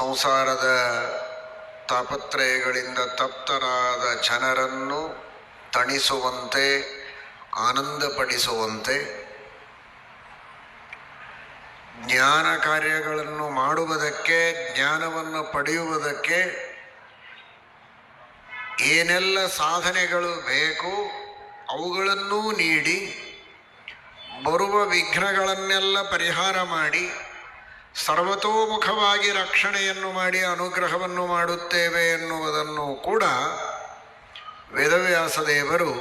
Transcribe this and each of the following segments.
ಸಂಸಾರದ ತಾಪತ್ರಯಗಳಿಂದ ತಪ್ತರಾದ ಜನರನ್ನು ತಣಿಸುವಂತೆ, ಆನಂದಪಡಿಸುವಂತೆ, ಜ್ಞಾನ ಕಾರ್ಯಗಳನ್ನು ಮಾಡುವುದಕ್ಕೆ, ಜ್ಞಾನವನ್ನು ಪಡೆಯುವುದಕ್ಕೆ ಏನೆಲ್ಲ ಸಾಧನೆಗಳು ಬೇಕು, ಅವುಗಳನ್ನೂ ನೀಡಿ, ಬರುವ ವಿಘ್ನಗಳನ್ನೆಲ್ಲ ಪರಿಹಾರ ಮಾಡಿ ಸರ್ವತೋಮುಖವಾಗಿ ರಕ್ಷಣೆಯನ್ನು ಮಾಡಿ ಅನುಗ್ರಹವನ್ನು ಮಾಡುತ್ತೇವೆ ಎನ್ನುವುದನ್ನು ಕೂಡ ವೇದವ್ಯಾಸ ದೇವರು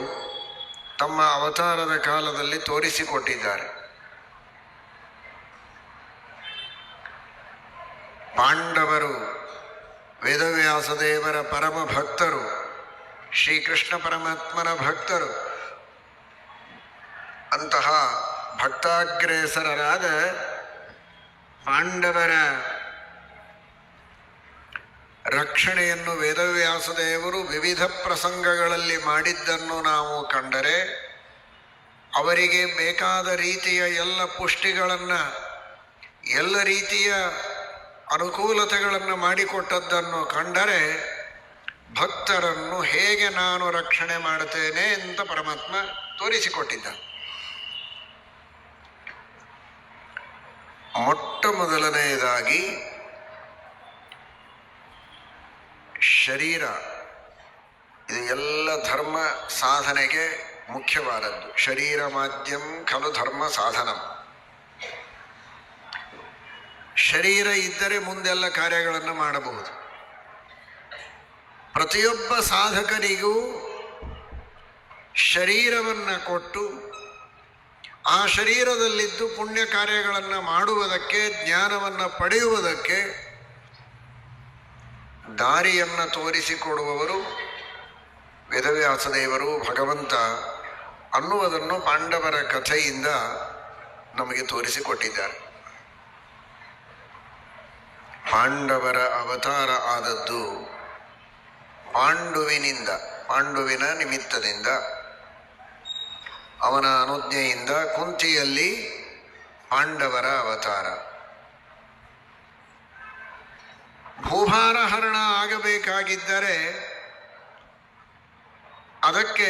ತಮ್ಮ ಅವತಾರದ ಕಾಲದಲ್ಲಿ ತೋರಿಸಿಕೊಟ್ಟಿದ್ದಾರೆ. ಪಾಂಡವರು ವೇದವ್ಯಾಸ ದೇವರ ಪರಮ ಭಕ್ತರು, ಶ್ರೀಕೃಷ್ಣ ಪರಮಾತ್ಮನ ಭಕ್ತರು, ಅಂತಹ ಭಕ್ತಾಗ್ರೇಸರರಾದ ಪಾಂಡವರ ರಕ್ಷಣೆಯನ್ನು ವೇದವ್ಯಾಸ ದೇವರು ವಿವಿಧ ಪ್ರಸಂಗಗಳಲ್ಲಿ ಮಾಡಿದ್ದನ್ನು ನಾವು ಕಂಡರೆ ಅವರಿಗೆ ಬೇಕಾದ ರೀತಿಯ ಎಲ್ಲ ಪುಷ್ಟಿಗಳನ್ನು, ಎಲ್ಲ ರೀತಿಯ ಅನುಕೂಲತೆಗಳನ್ನು ಮಾಡಿಕೊಟ್ಟದ್ದನ್ನು ಕಂಡರೆ ಭಕ್ತರನ್ನು ಹೇಗೆ ನಾನು ರಕ್ಷಣೆ ಮಾಡುತ್ತೇನೆ ಅಂತ ಪರಮಾತ್ಮ ತೋರಿಸಿಕೊಟ್ಟಿದ್ದ ಮೊಟ್ಟ ಮೊದಲನೆಯದಾಗಿ ಶರೀರ. ಇದು ಎಲ್ಲ ಧರ್ಮ ಸಾಧನೆಗೆ ಮುಖ್ಯವಾದದ್ದು. ಶರೀರ ಮಾಧ್ಯಮ ಖಲು ಧರ್ಮ ಸಾಧನಂ. ಶರೀರ ಇದ್ದರೆ ಮುಂದೆಲ್ಲ ಕಾರ್ಯಗಳನ್ನು ಮಾಡಬಹುದು. ಪ್ರತಿಯೊಬ್ಬ ಸಾಧಕನಿಗೂ ಶರೀರವನ್ನು ಕೊಟ್ಟು ಆ ಶರೀರದಲ್ಲಿದ್ದು ಪುಣ್ಯ ಕಾರ್ಯಗಳನ್ನು ಮಾಡುವುದಕ್ಕೆ, ಜ್ಞಾನವನ್ನು ಪಡೆಯುವುದಕ್ಕೆ ದಾರಿಯನ್ನು ತೋರಿಸಿಕೊಡುವವರು ವೇದವ್ಯಾಸದೇವರು, ಭಗವಂತ ಅನ್ನುವುದನ್ನು ಪಾಂಡವರ ಕಥೆಯಿಂದ ನಮಗೆ ತೋರಿಸಿಕೊಟ್ಟಿದ್ದಾರೆ. ಪಾಂಡವರ ಅವತಾರ ಆದದ್ದು ಪಾಂಡುವಿನಿಂದ, ಪಾಂಡುವಿನ ನಿಮಿತ್ತದಿಂದ. ಅವನ ಅನುಜ್ಞೆಯಿಂದ ಕುಂತಿಯಲ್ಲಿ ಪಾಂಡವರ ಅವತಾರ. ಭೂಭಾರ ಹರಣ ಆಗಬೇಕಾಗಿದ್ದರೆ ಅದಕ್ಕೆ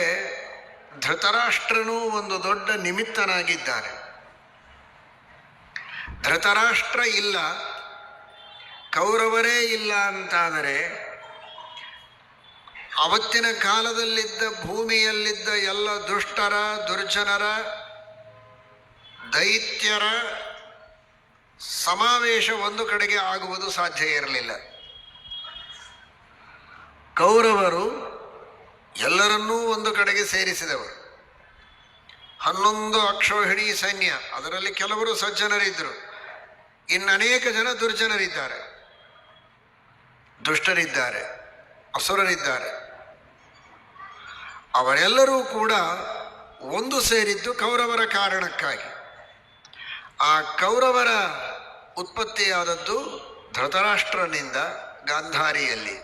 ಧೃತರಾಷ್ಟ್ರನೂ ಒಂದು ದೊಡ್ಡ ನಿಮಿತ್ತನಾಗಿದ್ದಾನೆ ಧೃತರಾಷ್ಟ್ರ ಇಲ್ಲ, ಕೌರವರೇ ಇಲ್ಲ ಅಂತಾದರೆ ಅವತ್ತಿನ ಕಾಲದಲ್ಲಿದ್ದ ಭೂಮಿಯಲ್ಲಿದ್ದ ಎಲ್ಲ ದುಷ್ಟರ, ದುರ್ಜನರ, ದೈತ್ಯರ ಸಮಾವೇಶ ಒಂದು ಕಡೆಗೆ ಆಗುವುದು ಸಾಧ್ಯ ಇರಲಿಲ್ಲ. ಕೌರವರು ಎಲ್ಲರನ್ನೂ ಒಂದು ಕಡೆಗೆ ಸೇರಿಸಿದವರು. ಹನ್ನೊಂದು ಅಕ್ಷೋಹಿಣಿ ಸೈನ್ಯ, ಅದರಲ್ಲಿ ಕೆಲವರು ಸಜ್ಜನರಿದ್ದರು. ಇನ್ನು ಅನೇಕ ಜನ ದುರ್ಜನರಿದ್ದಾರೆ. ದುಷ್ಟರಿದ್ದಾರೆ. ಅಸುರರಿದ್ದಾರೆ. ಅವರೆಲ್ಲರೂ ಕೂಡ ಒಂದು ಸೇರಿದ್ದು ಕೌರವರ ಕಾರಣಕ್ಕಾಗಿ. ಆ ಕೌರವರ ಉತ್ಪತ್ತಿಯಾದದ್ದು ಧೃತರಾಷ್ಟ್ರನಿಂದ ಗಾಂಧಾರಿಯಲ್ಲಿ.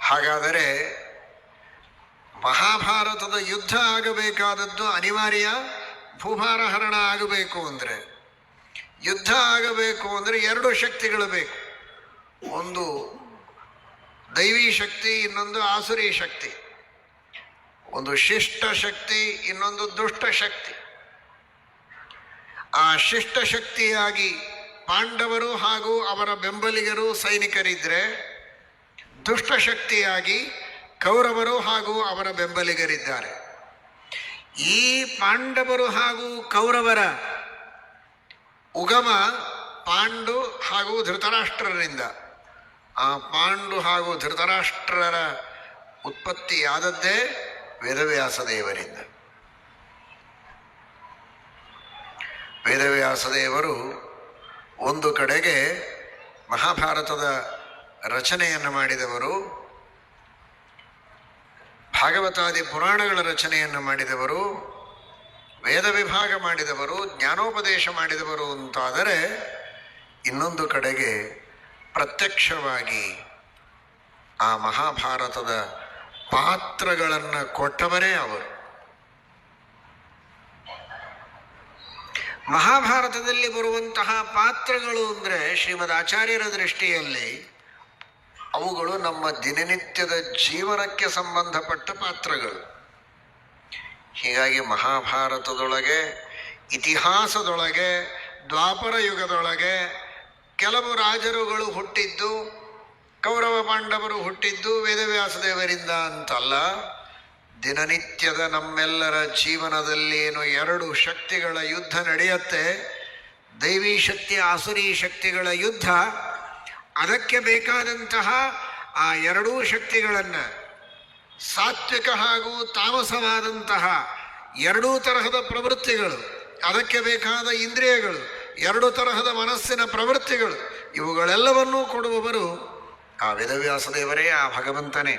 ಹಾಗಾದರೆ ಮಹಾಭಾರತದ ಯುದ್ಧ ಆಗಬೇಕಾದದ್ದು ಅನಿವಾರ್ಯ ಭೂಭಾರ ಹರಣ ಆಗಬೇಕು ಅಂದರೆ. ಯುದ್ಧ ಆಗಬೇಕು ಅಂದರೆ ಎರಡು ಶಕ್ತಿಗಳು ಬೇಕು. ಒಂದು ದೈವಿ ಶಕ್ತಿ, ಇನ್ನೊಂದು ಆಸುರಿ ಶಕ್ತಿ. ಒಂದು ಶಿಷ್ಟ ಶಕ್ತಿ, ಇನ್ನೊಂದು ದುಷ್ಟ ಶಕ್ತಿ. ಆ ಶಿಷ್ಟ ಶಕ್ತಿಯಾಗಿ ಪಾಂಡವರು ಹಾಗೂ ಅವರ ಬೆಂಬಲಿಗರು ದುಷ್ಟ ಶಕ್ತಿಯಾಗಿ ಕೌರವರು ಹಾಗೂ ಅವರ ಬೆಂಬಲಿಗರಿದ್ದಾರೆ. ಈ ಪಾಂಡವರು ಹಾಗೂ ಕೌರವರ ಉಗಮ ಪಾಂಡು ಹಾಗೂ ಧೃತರಾಷ್ಟ್ರರಿಂದ ಆ ಪಾಂಡು ಹಾಗೂ ಧೃತರಾಷ್ಟ್ರರ ಉತ್ಪತ್ತಿಯಾದದ್ದೇ ವೇದವ್ಯಾಸ ದೇವರಿಂದ ವೇದವ್ಯಾಸ ದೇವರು ಒಂದು ಕಡೆಗೆ ಮಹಾಭಾರತದ ರಚನೆಯನ್ನು ಮಾಡಿದವರು, ಭಾಗವತಾದಿ ಪುರಾಣಗಳ ರಚನೆಯನ್ನು ಮಾಡಿದವರು, ವೇದ ವಿಭಾಗ ಮಾಡಿದವರು, ಜ್ಞಾನೋಪದೇಶ ಮಾಡಿದವರು ಅಂತಾದರೆ ಇನ್ನೊಂದು ಕಡೆಗೆ ಪ್ರತ್ಯಕ್ಷವಾಗಿ ಆ ಮಹಾಭಾರತದ ಪಾತ್ರಗಳನ್ನು ಕೊಟ್ಟವರೇ ಅವರು. ಮಹಾಭಾರತದಲ್ಲಿ ಬರುವಂತಹ ಪಾತ್ರಗಳು ಅಂದರೆ ಶ್ರೀಮದ್ ಆಚಾರ್ಯರ ದೃಷ್ಟಿಯಲ್ಲಿ ಅವುಗಳು ನಮ್ಮ ದಿನನಿತ್ಯದ ಜೀವನಕ್ಕೆ ಸಂಬಂಧಪಟ್ಟ ಪಾತ್ರಗಳು. ಹೀಗಾಗಿ ಮಹಾಭಾರತದೊಳಗೆ, ಇತಿಹಾಸದೊಳಗೆ, ದ್ವಾಪರ ಯುಗದೊಳಗೆ ಕೆಲವು ರಾಜರುಗಳು ಹುಟ್ಟಿದ್ದು, ಕೌರವ ಪಾಂಡವರು ಹುಟ್ಟಿದ್ದು ವೇದವ್ಯಾಸದೇವರಿಂದ ಅಂತಲ್ಲ. ದಿನನಿತ್ಯದ ನಮ್ಮೆಲ್ಲರ ಜೀವನದಲ್ಲೇನು ಎರಡು ಶಕ್ತಿಗಳ ಯುದ್ಧ ನಡೆಯುತ್ತೆ? ದೈವಿ ಶಕ್ತಿ, ಆಸುರಿ ಶಕ್ತಿಗಳ ಯುದ್ಧ. ಅದಕ್ಕೆ ಬೇಕಾದಂತಹ ಆ ಎರಡೂ ಶಕ್ತಿಗಳನ್ನು ಸಾತ್ವಿಕ ಹಾಗೂ ತಾಮಸವಾದಂತಹ ಎರಡೂ ತರಹದ ಪ್ರವೃತ್ತಿಗಳು, ಅದಕ್ಕೆ ಬೇಕಾದ ಇಂದ್ರಿಯಗಳು ಎರಡು ತರಹದ ಮನಸ್ಸಿನ ಪ್ರವೃತ್ತಿಗಳು ಇವುಗಳೆಲ್ಲವನ್ನೂ ಕೊಡುವವರು ಆ ವೇದವ್ಯಾಸದೇವರೇ ಆ ಭಗವಂತನೇ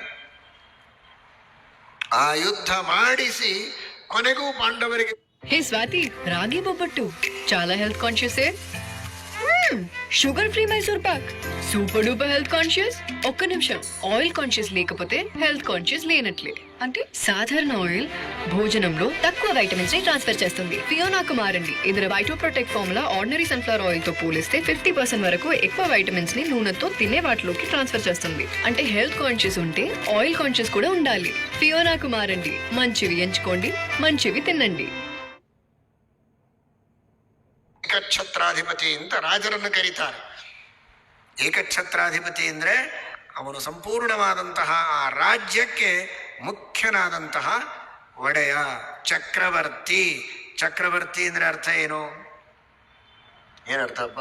ಆ ಯುದ್ಧ ಮಾಡಿಸಿ ಕೊನೆಗೂ ಪಾಂಡವರಿಗೆ హే స్వాతి రాగి బొబ్బట్టు చాలా health conscious sugar free Mysore pak super duper health conscious ఒక్క నిమిషం ఆయిల్ కాన్షియస్ లేకపోతే హెల్త్ కాన్షియస్ లేనట్లే అంటే సాధారణ ఆయిల్ భోజనంలో తక్కువ వైటమిన్స్ ని ట్రాన్స్ఫర్ చేస్తుంది ఫియోనాకు మారండి ఇందులో vito protect formula ordinary sunflower oil తో పోలిస్తే ఫిఫ్టీ పర్సెంట్ వరకు ఎక్కువ వైటమిన్స్ ని నూనెతో తినే వాటిలోకి ట్రాన్స్ఫర్ చేస్తుంది అంటే హెల్త్ కాన్షియస్ ఉంటే ఆయిల్ కాన్షియస్ కూడా ఉండాలి ఫియోనాకు మారండి మంచివి ఎంచుకోండి మంచివి తినండి ಏಕಛತ್ರಾಧಿಪತಿ ಅಂತ ರಾಜರನ್ನು ಕರೀತಾರೆ ಏಕಛತ್ರಾಧಿಪತಿ ಅಂದರೆ ಅವನು ಸಂಪೂರ್ಣವಾದಂತಹ ಆ ರಾಜ್ಯಕ್ಕೆ ಮುಖ್ಯನಾದಂತಹ ಒಡೆಯ ಚಕ್ರವರ್ತಿ. ಚಕ್ರವರ್ತಿ ಅಂದ್ರೆ ಅರ್ಥ ಏನು? ಏನರ್ಥಪ್ಪ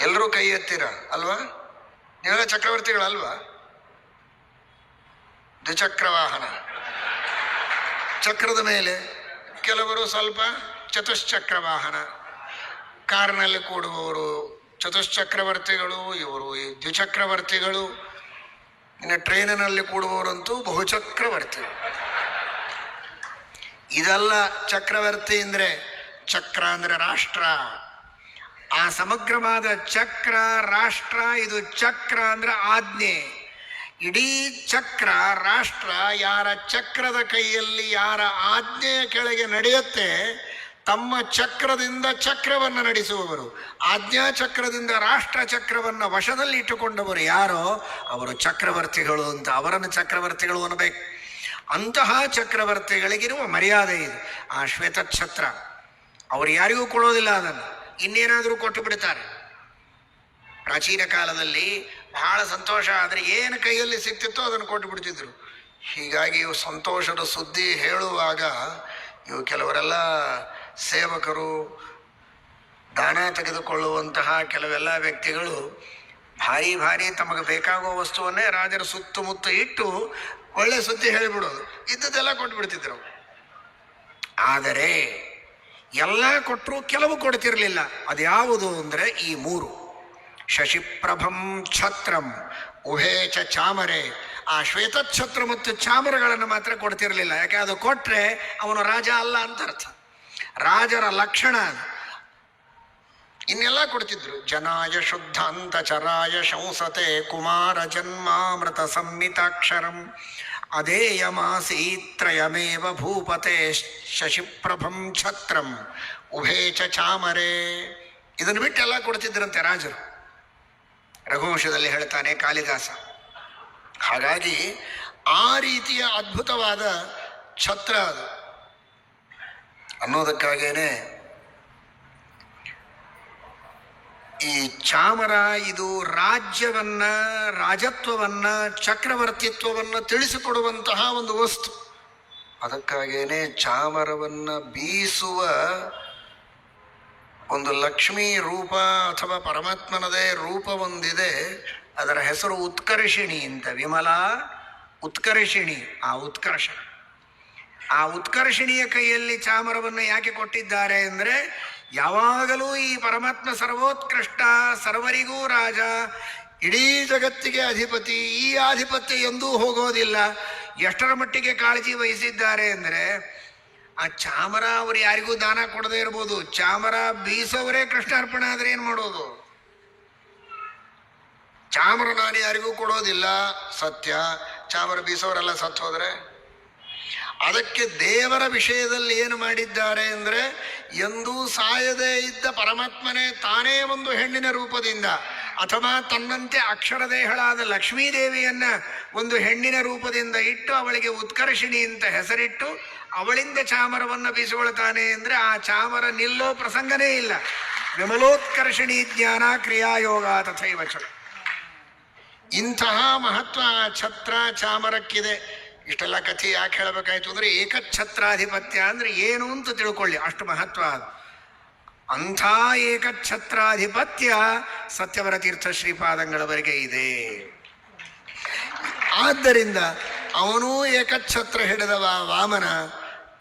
ಎಲ್ಲರೂ ಕೈ ಎತ್ತೀರ? ಅಲ್ವಾ? ನೀವೆಲ್ಲ ಚಕ್ರವರ್ತಿಗಳಲ್ವಾ? ದ್ವಿಚಕ್ರ ವಾಹನ ಚಕ್ರದ ಮೇಲೆ ಕೆಲವರು ಸ್ವಲ್ಪ ಚತುಶ್ಚಕ್ರ ವಾಹನ ಕಾರ್ನಲ್ಲಿ ಕೂಡುವವರು ಚತುಶ್ಚಕ್ರವರ್ತಿಗಳು, ಇವರು ದ್ವಿಚಕ್ರವರ್ತಿಗಳು. ಇನ್ನು ಟ್ರೈನಿನಲ್ಲಿ ಕೂಡುವವರಂತೂ ಬಹುಚಕ್ರವರ್ತಿ. ಇದೆಲ್ಲ ಚಕ್ರವರ್ತಿ ಅಂದರೆ ಚಕ್ರ ಅಂದರೆ ರಾಷ್ಟ್ರ. ಆ ಸಮಗ್ರವಾದ ಚಕ್ರ, ರಾಷ್ಟ್ರ, ಇದು ಚಕ್ರ ಅಂದ್ರೆ ಆಜ್ಞೆ. ಇಡೀ ಚಕ್ರ, ರಾಷ್ಟ್ರ ಯಾರ ಚಕ್ರದ ಕೈಯಲ್ಲಿ, ಯಾರ ಆಜ್ಞೆಯ ಕೆಳಗೆ ನಡೆಯುತ್ತೆ ತಮ್ಮ ಚಕ್ರದಿಂದ ಚಕ್ರವನ್ನು ನಡೆಸುವವರು. ಆಜ್ಞಾ ಚಕ್ರದಿಂದ ರಾಷ್ಟ್ರ ಚಕ್ರವನ್ನು ವಶದಲ್ಲಿ ಇಟ್ಟುಕೊಂಡವರು ಯಾರೋ ಅವರು ಚಕ್ರವರ್ತಿಗಳು ಅಂತ ಅವರನ್ನು ಚಕ್ರವರ್ತಿಗಳು ಅನ್ನಬೇಕು. ಅಂತಹ ಚಕ್ರವರ್ತಿಗಳಿಗಿರುವ ಮರ್ಯಾದೆ ಇದು. ಆ ಶ್ವೇತಛತ್ರ ಅವರು ಯಾರಿಗೂ ಕೊಡೋದಿಲ್ಲ ಅದನ್ನು. ಇನ್ನೇನಾದರೂ ಕೊಟ್ಟು ಬಿಡ್ತಾರೆ. ಪ್ರಾಚೀನ ಕಾಲದಲ್ಲಿ ಬಹಳ ಸಂತೋಷ ಆದರೆ ಏನು ಕೈಯಲ್ಲಿ ಸಿಕ್ತಿತ್ತೋ ಅದನ್ನು ಕೊಟ್ಟು ಬಿಡ್ತಿದ್ರು. ಹೀಗಾಗಿ ಇವು ಸಂತೋಷದ ಸುದ್ದಿ ಹೇಳುವಾಗ ಇವು ಕೆಲವರೆಲ್ಲ ಸೇವಕರು ದಾನ ತೆಗೆದುಕೊಳ್ಳುವಂತಹ ಕೆಲವೆಲ್ಲ ವ್ಯಕ್ತಿಗಳು ಭಾರಿ ಭಾರಿ ತಮಗೆ ಬೇಕಾಗುವ ವಸ್ತುವನ್ನೇ ರಾಜರ ಸುತ್ತಮುತ್ತ ಇಟ್ಟು ಒಳ್ಳೆ ಸುದ್ದಿ ಹೇಳಿಬಿಡೋದು. ಇದ್ದದ್ದೆಲ್ಲ ಕೊಟ್ಬಿಡ್ತಿದ್ರು. ಆದರೆ ಎಲ್ಲ ಕೊಟ್ಟರು ಕೆಲವು ಕೊಡ್ತಿರಲಿಲ್ಲ. ಅದ್ಯಾವುದು ಅಂದರೆ ಈ ಮೂರು. ಶಶಿಪ್ರಭಂ ಛತ್ರಂ, ಉಭೇ ಚ ಚಾಮರೆ. ಆ ಶ್ವೇತಛತ್ರ ಮತ್ತು ಚಾಮರಗಳನ್ನು ಮಾತ್ರ ಕೊಡ್ತಿರಲಿಲ್ಲ. ಯಾಕೆ? ಅದು ಕೊಟ್ಟರೆ ಅವನು ರಾಜ ಅಲ್ಲ ಅಂತ ಅರ್ಥ. ರಾಜರ ಲಕ್ಷಣ. ಇನ್ನೆಲ್ಲ ಕೊಡ್ತಿದ್ರು. ಜನಾಯ ಶುದ್ಧಾಂತ ಚರಾಯ ಶಂಸತೆ ಕುಮಾರ ಜನ್ಮಾಮೃತ ಸಂಹಿತಾಕ್ಷರಂ. ಅಧೇಯಮಾಸೀತ್ರಯಮೇವ ಭೂಪತೆ ಶಶಿಪ್ರಭಂ ಛತ್ರಂ. ಉಭೇ ಚ ಚಾಮರೆ. ಇದನ್ನು ಬಿಟ್ಟೆಲ್ಲ ಕೊಡ್ತಿದ್ರಂತೆ ರಾಜರು. ರಘುವಂಶದಲ್ಲಿ ಹೇಳ್ತಾನೆ ಕಾಳಿದಾಸ. ಹಾಗಾಗಿ ಆ ರೀತಿಯ ಅದ್ಭುತವಾದ ಛತ್ರ ಅದು. ಅನ್ನೋದಕ್ಕಾಗೇನೆ ಈ ಚಾಮರ ಇದು ರಾಜ್ಯವನ್ನ, ರಾಜತ್ವವನ್ನ, ಚಕ್ರವರ್ತಿತ್ವವನ್ನ ತಿಳಿಸಿಕೊಡುವಂತಹ ಒಂದು ವಸ್ತು. ಅದಕ್ಕಾಗೇನೆ ಚಾಮರವನ್ನ ಬೀಸುವ ಒಂದು ಲಕ್ಷ್ಮೀ ರೂಪ ಅಥವಾ ಪರಮಾತ್ಮನದೇ ರೂಪ ಒಂದಿದೆ. ಅದರ ಹೆಸರು ಉತ್ಕರ್ಷಿಣಿ ಅಂತ, ವಿಮಲಾ ಉತ್ಕರ್ಷಿಣಿ, ಆ ಉತ್ಕರ್ಷ ಆ ಉತ್ಕರ್ಷಿಣಿಯ ಕೈಯಲ್ಲಿ ಚಾಮರವನ್ನು ಯಾಕೆ ಕೊಟ್ಟಿದ್ದಾರೆ ಅಂದರೆ ಯಾವಾಗಲೂ ಈ ಪರಮಾತ್ಮ ಸರ್ವೋತ್ಕೃಷ್ಟ, ಸರ್ವರಿಗೂ ರಾಜ, ಇಡೀ ಜಗತ್ತಿಗೆ ಅಧಿಪತಿ, ಈ ಆಧಿಪತ್ಯ ಎಂದೂ ಹೋಗೋದಿಲ್ಲ. ಎಷ್ಟರ ಮಟ್ಟಿಗೆ ಕಾಳಜಿ ವಹಿಸಿದ್ದಾರೆ ಅಂದರೆ ಆ ಚಾಮರ ಅವರು ಯಾರಿಗೂ ದಾನ ಕೊಡದೇ ಇರ್ಬೋದು. ಚಾಮರ ಬೀಸೋವರೇ ಕೃಷ್ಣಾರ್ಪಣೆ ಆದರೆ ಏನು ಮಾಡೋದು? ಚಾಮರ ನಾನು ಯಾರಿಗೂ ಕೊಡೋದಿಲ್ಲ, ಸತ್ಯ. ಚಾಮರ ಬೀಸೋರೆಲ್ಲ ಸತ್ತು ಹೋದ್ರೆ ಅದಕ್ಕೆ ದೇವರ ವಿಷಯದಲ್ಲಿ ಏನು ಮಾಡಿದ್ದಾರೆ ಅಂದರೆ, ಎಂದೂ ಸಾಯದೇ ಇದ್ದ ಪರಮಾತ್ಮನೇ ತಾನೇ ಒಂದು ಹೆಣ್ಣಿನ ರೂಪದಿಂದ, ಅಥವಾ ತನ್ನಂತೆ ಅಕ್ಷರ ಅಕ್ಷರದೇಹಳಾದ ಲಕ್ಷ್ಮೀದೇವಿಯನ್ನ ಒಂದು ಹೆಣ್ಣಿನ ರೂಪದಿಂದ ಇಟ್ಟು ಅವಳಿಗೆ ಉತ್ಕರ್ಷಿಣಿ ಅಂತ ಹೆಸರಿಟ್ಟು ಅವಳಿಂದ ಚಾಮರವನ್ನು ಬೀಸಿಕೊಳ್ತಾನೆ ಅಂದರೆ ಆ ಚಾಮರ ನಿಲ್ಲೋ ಪ್ರಸಂಗನೇ ಇಲ್ಲ. ವಿಮಲೋತ್ಕರ್ಷಿಣಿ ಜ್ಞಾನ ಕ್ರಿಯಾಯೋಗ ತಥೈವ ಚ ಇಂತಹ ಮಹತ್ವ ಆ ಛತ್ರ ಚಾಮರಕ್ಕಿದೆ. ಇಷ್ಟೆಲ್ಲ ಕಥೆ ಯಾಕೆ ಹೇಳಬೇಕಾಯ್ತು ಅಂದ್ರೆ ಏಕಛತ್ರಾಧಿಪತ್ಯ ಅಂದ್ರೆ ಏನು ಅಂತ ತಿಳ್ಕೊಳ್ಳಿ. ಅಷ್ಟು ಮಹತ್ವ ಅದು. ಅಂಥ ಏಕಛತ್ರಾಧಿಪತ್ಯ ಸತ್ಯವರ ತೀರ್ಥ ಶ್ರೀಪಾದಂಗಳವರೆಗೆ ಇದೆ. ಆದ್ದರಿಂದ ಅವನೂ ಏಕಛತ್ರ ಹಿಡಿದವ ವಾಮನ,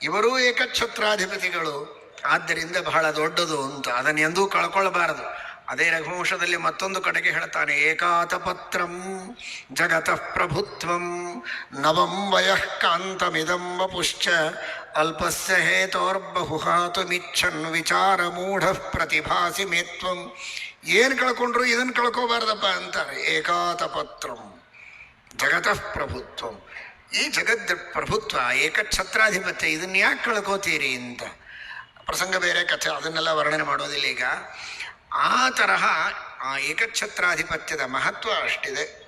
ಇವರೂ ಏಕಛತ್ರಾಧಿಪತಿಗಳು. ಆದ್ದರಿಂದ ಬಹಳ ದೊಡ್ಡದು ಅಂತ ಅದನ್ನೆಂದೂ ಕಳ್ಕೊಳ್ಬಾರದು. ಅದೇ ರಘುವಂಶದಲ್ಲಿ ಮತ್ತೊಂದು ಕಡೆಗೆ ಹೇಳ್ತಾನೆ ಏಕಾತಪತ್ರಂ ಜಗತಃ ಪ್ರಭುತ್ವಂ ನವಂ ವಯಃ ಕಾಂತಮಿದಂ ವಪುಶ್ಚ ಅಲ್ಪಸ್ಯ ಹೇತೋರ್ಬಹುಹಾತುಮಿಚ್ಛನ್ ವಿಚಾರ ಮೂಢ ಪ್ರತಿಭಾಸಿ ಮೇತ್ವಂ. ಏನು ಕಳ್ಕೊಂಡ್ರು ಇದನ್ನು ಕಳ್ಕೋಬಾರ್ದಪ್ಪ ಅಂತಾರೆ, ಏಕಾತಪತ್ರಂ ಜಗತಃ ಪ್ರಭುತ್ವಂ. ಈ ಜಗದ್ ಪ್ರಭುತ್ವ, ಏಕಛತ್ರಾಧಿಪತ್ಯ, ಇದನ್ನ ಯಾಕೆ ಕಳ್ಕೋತೀರಿ ಅಂತ? ಪ್ರಸಂಗ ಬೇರೆ, ಕಥೆ, ಅದನ್ನೆಲ್ಲ ವರ್ಣನೆ ಮಾಡೋದಿಲ್ಲ ಈಗ. ಆ ತರಹ ಆ ಏಕಛತ್ರಾಧಿಪತ್ಯದ ಮಹತ್ವ ಅಷ್ಟಿದೆ.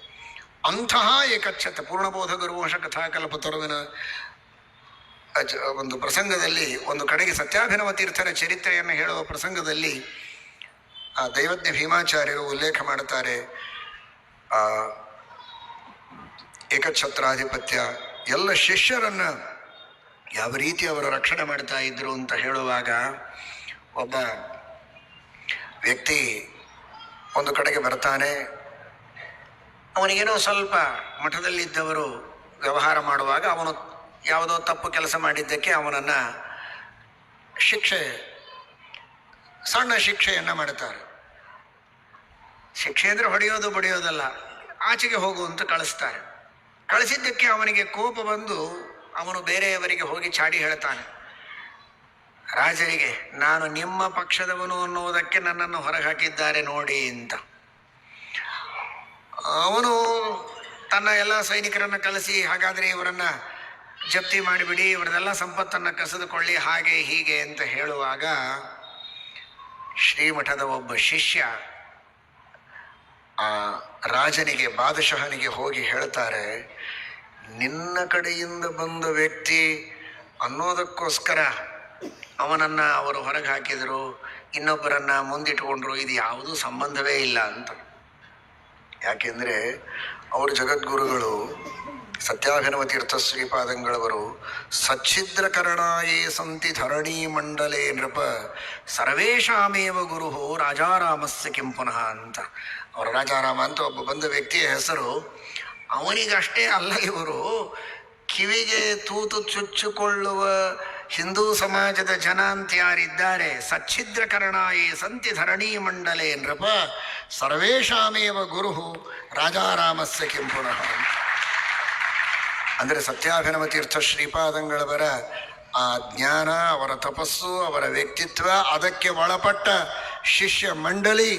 ಅಂತಹ ಏಕಛತ್ರ ಪೂರ್ಣಬೋಧ ಗುರುವಂಶ ಕಥಾಕಲ್ಪತರುವಿನ ಒಂದು ಪ್ರಸಂಗದಲ್ಲಿ, ಒಂದು ಕಡೆಗೆ ಸತ್ಯಾಭಿನವ ತೀರ್ಥರ ಚರಿತ್ರೆಯನ್ನು ಹೇಳುವ ಪ್ರಸಂಗದಲ್ಲಿ ಆ ದೈವಜ್ಞ ಭೀಮಾಚಾರ್ಯರು ಉಲ್ಲೇಖ ಮಾಡುತ್ತಾರೆ, ಆ ಏಕಛತ್ರಾಧಿಪತ್ಯ ಎಲ್ಲ ಶಿಷ್ಯರನ್ನು ಯಾವ ರೀತಿ ಅವರು ರಕ್ಷಣೆ ಮಾಡ್ತಾ ಇದ್ರು ಅಂತ ಹೇಳುವಾಗ ಒಬ್ಬ ವ್ಯಕ್ತಿ ಒಂದು ಕಡೆಗೆ ಬರ್ತಾನೆ. ಅವನಿಗೇನೋ ಸ್ವಲ್ಪ ಮಠದಲ್ಲಿದ್ದವರು ವ್ಯವಹಾರ ಮಾಡುವಾಗ ಅವನು ಯಾವುದೋ ತಪ್ಪು ಕೆಲಸ ಮಾಡಿದ್ದಕ್ಕೆ ಅವನನ್ನು ಶಿಕ್ಷೆ, ಸಣ್ಣ ಶಿಕ್ಷೆಯನ್ನು ಮಾಡುತ್ತಾರೆ. ಶಿಕ್ಷೆ ಅಂದರೆ ಹೊಡೆಯೋದು, ಬಡಿಯೋದಲ್ಲ, ಆಚೆಗೆ ಹೋಗು ಅಂತ ಕಳಿಸ್ತಾರೆ. ಕಳಿಸಿದ್ದಕ್ಕೆ ಅವನಿಗೆ ಕೋಪ ಬಂದು ಅವನು ಬೇರೆಯವರಿಗೆ ಹೋಗಿ ಚಾಡಿ ಹೇಳ್ತಾನೆ. ರಾಜರಿಗೆ, ನಾನು ನಿಮ್ಮ ಪಕ್ಷದವನು ಅನ್ನುವುದಕ್ಕೆ ನನ್ನನ್ನು ಹೊರಗೆ ಹಾಕಿದ್ದಾರೆ ನೋಡಿ ಅಂತ. ಅವನು ತನ್ನ ಎಲ್ಲ ಸೈನಿಕರನ್ನು ಕಲಿಸಿ, ಹಾಗಾದರೆ ಇವರನ್ನು ಜಪ್ತಿ ಮಾಡಿಬಿಡಿ, ಇವರದೆಲ್ಲ ಸಂಪತ್ತನ್ನು ಕಸಿದುಕೊಳ್ಳಿ, ಹಾಗೆ ಹೀಗೆ ಅಂತ ಹೇಳುವಾಗ ಶ್ರೀಮಠದ ಒಬ್ಬ ಶಿಷ್ಯ ಆ ರಾಜನಿಗೆ, ಬಾದಶಹನಿಗೆ ಹೋಗಿ ಹೇಳ್ತಾರೆ, ನಿನ್ನ ಕಡೆಯಿಂದ ಬಂದ ವ್ಯಕ್ತಿ ಅನ್ನೋದಕ್ಕೋಸ್ಕರ ಅವನನ್ನು ಅವರು ಹೊರಗೆ ಹಾಕಿದರು, ಇನ್ನೊಬ್ಬರನ್ನ ಮುಂದಿಟ್ಕೊಂಡ್ರು, ಇದು ಯಾವುದೂ ಸಂಬಂಧವೇ ಇಲ್ಲ ಅಂತ. ಯಾಕೆಂದರೆ ಅವರು ಜಗದ್ಗುರುಗಳು ಸತ್ಯಾಭಿನವ ತೀರ್ಥ ಶ್ರೀಪಾದಂಗಳವರು, ಸಚ್ಛಿದ್ರಕರಣಾಯೇ ಸಂತಿ ಧರಣಿ ಮಂಡಲೇ ನೃಪ ಸರ್ವೇಶಾಮೇವ ಗುರು ರಾಜಾರಾಮಸ್ಯ ಕೆಂಪುನಃ ಅಂತ. ಅವರ ರಾಜಾರಾಮ ಅಂತ ಒಬ್ಬ ಬಂದ ವ್ಯಕ್ತಿಯ ಹೆಸರು ಅವನಿಗಷ್ಟೇ ಅಲ್ಲ ಇವರು ಕಿವಿಗೆ ತೂತು ಚುಚ್ಚಿಕೊಳ್ಳುವ ಹಿಂದೂ ಸಮಾಜದ ಜನ ಅಂತ ಯಾರಿದ್ದಾರೆ, ಸಚ್ಛಿದ್ರಕರಣಾಯೇ ಸಂತಿ ಧರಣಿ ಮಂಡಲೇ ನೃಪ ಸರ್ವೇಶಾಮೇವ ಗುರು ರಾಜಾರಾಮಸ್ಯ ಕೆಂಪುನಃ ಅಂದರೆ ಸತ್ಯಾಭಿನವ ತೀರ್ಥ ಶ್ರೀಪಾದಂಗಳವರ ಆ ಜ್ಞಾನ, ಅವರ ತಪಸ್ಸು, ಅವರ ವ್ಯಕ್ತಿತ್ವ, ಅದಕ್ಕೆ ಒಳಪಟ್ಟ ಶಿಷ್ಯ ಮಂಡಳಿ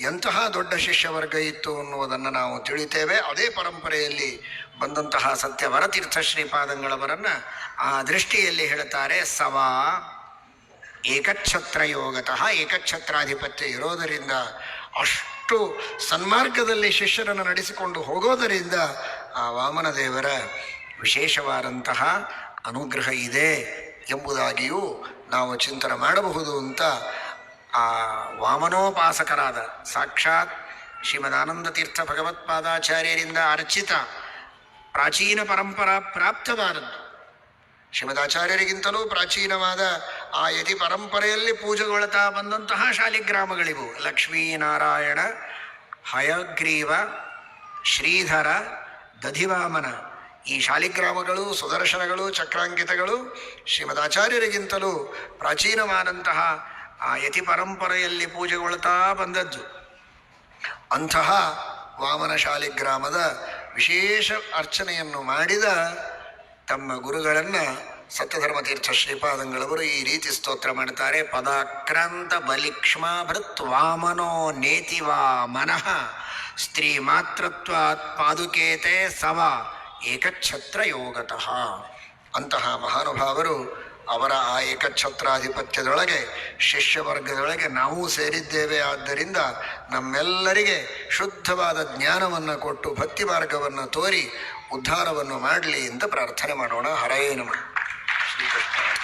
ಎಂತಹ ದೊಡ್ಡ ಶಿಷ್ಯ ವರ್ಗ ಇತ್ತು ಅನ್ನುವುದನ್ನು ನಾವು ತಿಳಿತೇವೆ. ಅದೇ ಪರಂಪರೆಯಲ್ಲಿ ಬಂದಂತಹ ಸತ್ಯ ವರತೀರ್ಥ ಶ್ರೀಪಾದಂಗಳವರನ್ನ ಆ ದೃಷ್ಟಿಯಲ್ಲಿ ಹೇಳುತ್ತಾರೆ, ಸವಾ ಏಕಛತ್ರ ಯೋಗತಃ ಏಕಛತ್ರಾಧಿಪತ್ಯ ಇರೋದರಿಂದ, ಅಷ್ಟು ಸನ್ಮಾರ್ಗದಲ್ಲಿ ಶಿಷ್ಯರನ್ನು ನಡೆಸಿಕೊಂಡು ಹೋಗೋದರಿಂದ ಆ ವಾಮನ ದೇವರ ವಿಶೇಷವಾದಂತಹ ಅನುಗ್ರಹ ಇದೆ ಎಂಬುದಾಗಿಯೂ ನಾವು ಚಿಂತನೆ ಮಾಡಬಹುದು ಅಂತ ಆ ವಾಮನೋಪಾಸಕರಾದ ಸಾಕ್ಷಾತ್ ಶ್ರೀಮದಾನಂದ ತೀರ್ಥ ಭಗವತ್ಪಾದಾಚಾರ್ಯರಿಂದ ಅರ್ಚಿತ ಪ್ರಾಚೀನ ಪರಂಪರಾ ಪ್ರಾಪ್ತವಾದದ್ದು. ಶ್ರೀಮದಾಚಾರ್ಯರಿಗಿಂತಲೂ ಪ್ರಾಚೀನವಾದ ಆ ಯತಿ ಪರಂಪರೆಯಲ್ಲಿ ಪೂಜೆಗೊಳ್ತಾ ಬಂದಂತಹ ಶಾಲಿಗ್ರಾಮಗಳಿವು. ಲಕ್ಷ್ಮೀನಾರಾಯಣ, ಹಯಗ್ರೀವ, ಶ್ರೀಧರ, ದಧಿವಾಮನ. ಈ ಶಾಲಿಗ್ರಾಮಗಳು, ಸುದರ್ಶನಗಳು, ಚಕ್ರಾಂಕಿತಗಳು ಶ್ರೀಮದಾಚಾರ್ಯರಿಗಿಂತಲೂ ಪ್ರಾಚೀನವಾದಂತಹ ಆ ಯತಿ ಪರಂಪರೆಯಲ್ಲಿ ಪೂಜೆಗೊಳ್ತಾ ಬಂದದ್ದು. ಅಂತಹ ವಾಮನ ಶಾಲಿಗ್ರಾಮದ ವಿಶೇಷ ಅರ್ಚನೆಯನ್ನು ಮಾಡಿದ ತಮ್ಮ ಗುರುಗಳನ್ನು ಸತ್ಯಧರ್ಮತೀರ್ಥ ಶ್ರೀಪಾದಂಗಳವರು ಈ ರೀತಿ ಸ್ತೋತ್ರ ಮಾಡುತ್ತಾರೆ ಪದಾಕ್ರಾಂತ ಬಲಿಕ್ಷ್ಮಾಭೃತ್ ವಾಮನೋ ನೇತಿವಾ ಮನಃ ಸ್ತ್ರೀ ಮಾತೃತ್ವಾತ್ ಪಾದುಕೇತೆ ಸವ ಏಕಛತ್ರ ಯೋಗತಃ ಅಂತಹ ಮಹಾನುಭಾವರು ಅವರ ಆ ಏಕಛತ್ರಾಧಿಪತ್ಯದೊಳಗೆ ಶಿಷ್ಯ ವರ್ಗದೊಳಗೆ ನಾವು ಸೇರಿದ್ದೇವೆ. ಆದ್ದರಿಂದ ನಮ್ಮೆಲ್ಲರಿಗೆ ಶುದ್ಧವಾದ ಜ್ಞಾನವನ್ನು ಕೊಟ್ಟು ಭಕ್ತಿ ಮಾರ್ಗವನ್ನು ತೋರಿ, ಉದ್ಧಾರವನ್ನು ಮಾಡಲಿ ಅಂತ ಪ್ರಾರ್ಥನೆ ಮಾಡೋಣ. ಹರೇ ನಮಃ. ಶ್ರೀಕೃಷ್ಣ.